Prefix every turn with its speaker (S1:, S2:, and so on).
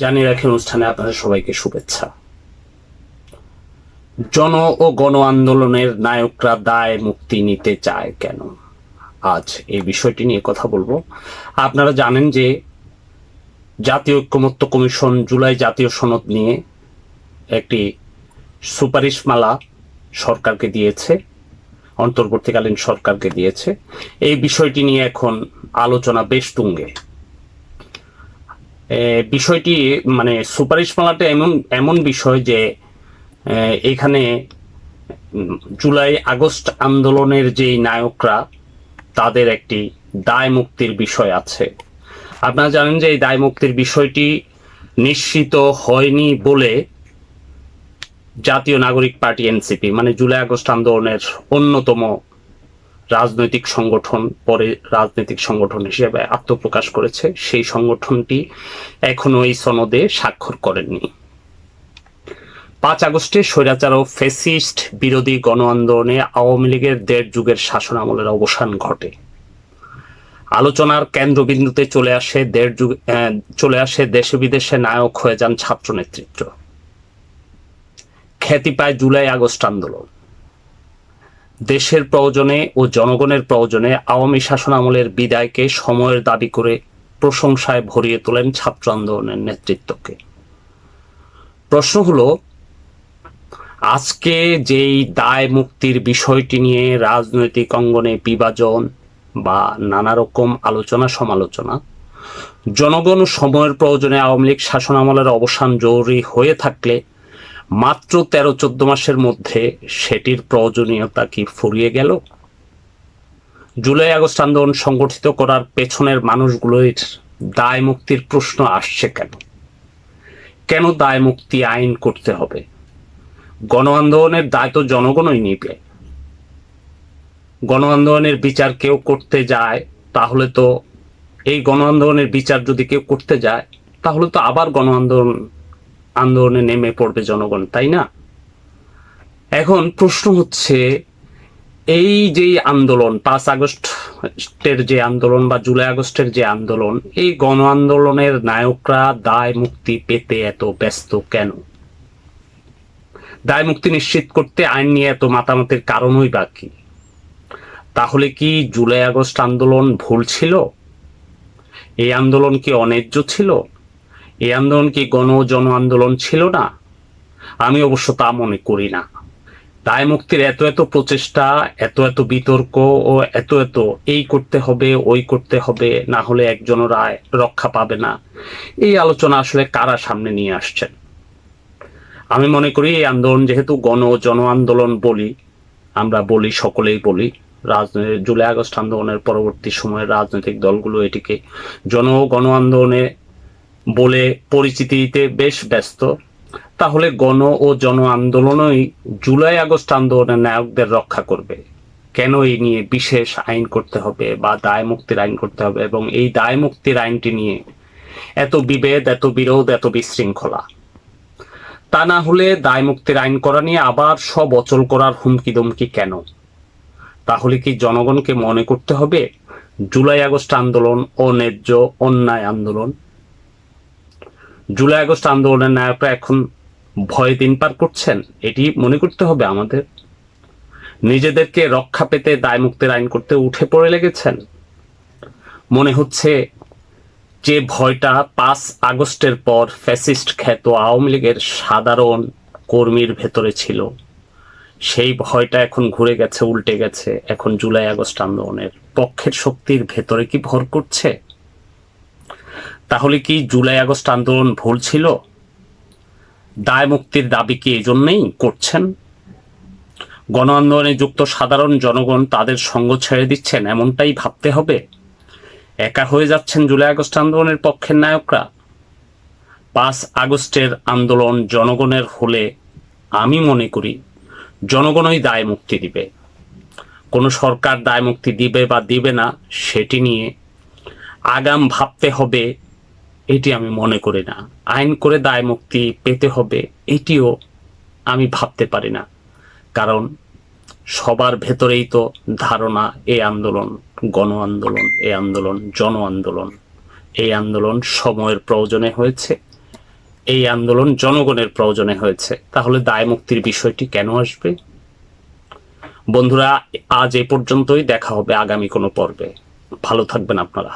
S1: জানিয়ে রাখি অনুষ্ঠানে আপনাদের সবাইকে শুভেচ্ছা। জন ও গণ আন্দোলনের নায়করা দায় মুক্তি নিতে চায় কেন? আজ এই বিষয়টি নিয়ে কথা বলব। আপনারা জানেন যে জাতীয় ঐক্যমত্য কমিশন জুলাই জাতীয় সনদ নিয়ে একটি সুপারিশমালা সরকারকে দিয়েছে, অন্তর্বর্তীকালীন সরকারকে দিয়েছে। এই বিষয়টি নিয়ে এখন আলোচনা বেশ তুঙ্গে। বিষয়টি মানে সুপারিশ সুপারিশমালাটা এমন এমন বিষয় যে এখানে জুলাই আগস্ট আন্দোলনের যেই নায়করা, তাদের একটি দায় মুক্তির বিষয় আছে। আপনারা জানেন যে এই দায় মুক্তির বিষয়টি নিশ্চিত হয়নি বলে জাতীয় নাগরিক পার্টি এনসিপি মানে জুলাই আগস্ট আন্দোলনের অন্যতম রাজনৈতিক সংগঠন পরে রাজনৈতিক সংগঠন হিসেবে আত্মপ্রকাশ করেছে। সেই সংগঠনটি এখনও এই সনদে স্বাক্ষর করেননি। পাঁচ আগস্টে স্বৈরাচার ও ফেসিস্ট বিরোধী গণ আন্দোলনে আওয়ামী লীগের দেড় যুগের শাসন আমলের অবসান ঘটে। আলোচনার কেন্দ্রবিন্দুতে চলে আসে দেড় যুগ চলে আসে দেশে বিদেশে নায়ক হয়ে যান ছাত্র নেতৃত্ব খ্যাতি পায় জুলাই আগস্ট আন্দোলন। দেশের প্রয়োজনে ও জনগণের প্রয়োজনে আওয়ামী শাসন আমলের বিদায়কে সময়ের দাবি করে প্রশংসায় ভরিয়ে তোলেন ছাত্র আন্দোলনের নেতৃত্বকে। প্রশ্ন হলো, আজকে যেই দায় মুক্তির বিষয়টি নিয়ে রাজনৈতিক অঙ্গনে বিভাজন বা নানা রকম আলোচনা সমালোচনা, জনগণ সময়ের প্রয়োজনে আওয়ামী লীগ শাসন আমলের অবসান জরুরি হয়ে থাকলে মাত্র তেরো চোদ্দ মাসের মধ্যে সেটির প্রয়োজনীয়তা কি ফুরিয়ে গেল? জুলাই আগস্ট আন্দোলন সংগঠিত করার পেছনের মানুষগুলোর দায় মুক্তির প্রশ্ন আসছে কেন? কেন দায় মুক্তি আইন করতে হবে? গণ আন্দোলনের দায় তো জনগণই নিবে। গণ আন্দোলনের বিচার কেউ করতে যায়, তাহলে তো এই গণ আন্দোলনের বিচার যদি কেউ করতে যায়, তাহলে তো আবার গণ আন্দোলন আন্দোলনে নেমে পড়বে জনগণ, তাই না? এখন প্রশ্ন হচ্ছে, এই যে আন্দোলন, পাঁচ আগস্টের যে আন্দোলন বা জুলাই আগস্টের যে আন্দোলন, এই গণ আন্দোলনের নায়করা দায় মুক্তি পেতে এত ব্যস্ত কেন? দায় মুক্তি নিশ্চিত করতে আইন নিয়ে এত মাতামাতির কারণই বা কি? তাহলে কি জুলাই আগস্ট আন্দোলন ভুল ছিল? এই আন্দোলন কি অন্যায্য ছিল? এই আন্দোলন কি গণ জন আন্দোলন ছিল না? আমি অবশ্য তা মনে করি না। দায় মুক্তির এত এত প্রচেষ্টা, এত এত বিতর্ক ও এত এত এই করতে হবে, ওই করতে হবে, না হলে একজনের রায় রক্ষা পাবে না। এই আলোচনা আসলে কারা সামনে নিয়ে আসছেন? আমি মনে করি এই আন্দোলন যেহেতু গণ জন আন্দোলন বলি, আমরা বলি, সকলেই বলি রাজনৈতিক জুলাই আগস্ট আন্দোলনের পরবর্তী সময়ে রাজনৈতিক দলগুলো এটিকে জন গণ আন্দোলনে বলে পরিচিতিতে বেশ ব্যস্ত। তাহলে গণ ও জন আন্দোলনই জুলাই আগস্ট আন্দোলনের নায়কদের রক্ষা করবে। কেন এই নিয়ে বিশেষ আইন করতে হবে বা দায় মুক্তির আইন করতে হবে এবং এই দায় মুক্তির আইনটি নিয়ে এত বিভেদ, এত বিরোধ, এত বিশৃঙ্খলা? তা না হলে দায় মুক্তির আইন করা নিয়ে আবার সব অচল করার হুমকি দমকি কেন? তাহলে কি জনগণকে মনে করতে হবে জুলাই আগস্ট আন্দোলন অন্যায্য অন্যায় আন্দোলন? জুলাই আগস্ট আন্দোলনের নায়করা এখন ভয়ে দিন পার করছেন? এটি মনে করতে হবে আমাদের। নিজেদেরকে রক্ষা পেতে দায় মুক্তির আইন করতে উঠে পড়ে লেগেছেন। মনে হচ্ছে যে ভয়টা পাঁচ আগস্টের পর ফ্যাসিস্ট খ্যাত আওয়ামী লীগের সাধারণ কর্মীর ভেতরে ছিল। সেই ভয়টা এখন ঘুরে গেছে, উল্টে গেছে। এখন জুলাই আগস্ট আন্দোলনের পক্ষের শক্তির ভেতরে কি ভর করছে? তাহলে কি জুলাই আগস্ট আন্দোলন ভুল ছিল? দায় মুক্তির দাবি কি এই জন্যই করছেন? গণ আন্দোলনে যুক্ত সাধারণ জনগণ তাদের সঙ্গ ছেড়ে দিচ্ছেন, এমনটাই ভাবতে হবে? একা হয়ে যাচ্ছেন জুলাই আগস্ট আন্দোলনের পক্ষের নায়করা? পাঁচ আগস্টের আন্দোলন জনগণের হলে আমি মনে করি জনগণই দায় মুক্তি দিবে। কোনো সরকার দায় মুক্তি দিবে বা দিবে না, সেটি নিয়ে আগাম ভাবতে হবে এটি আমি মনে করি না। আইন করে দায় মুক্তি পেতে হবে, এটিও আমি ভাবতে পারি না। কারণ সবার ভেতরেই তো ধারণা এই আন্দোলন, গণ আন্দোলন এই আন্দোলন, জন আন্দোলন। এই আন্দোলন সময়ের প্রয়োজনে হয়েছে, এই আন্দোলন জনগণের প্রয়োজনে হয়েছে। তাহলে দায় মুক্তির বিষয়টি কেন আসবে? বন্ধুরা, আজ এ পর্যন্তই, দেখা হবে আগামী কোনো পর্বে। ভালো থাকবেন আপনারা।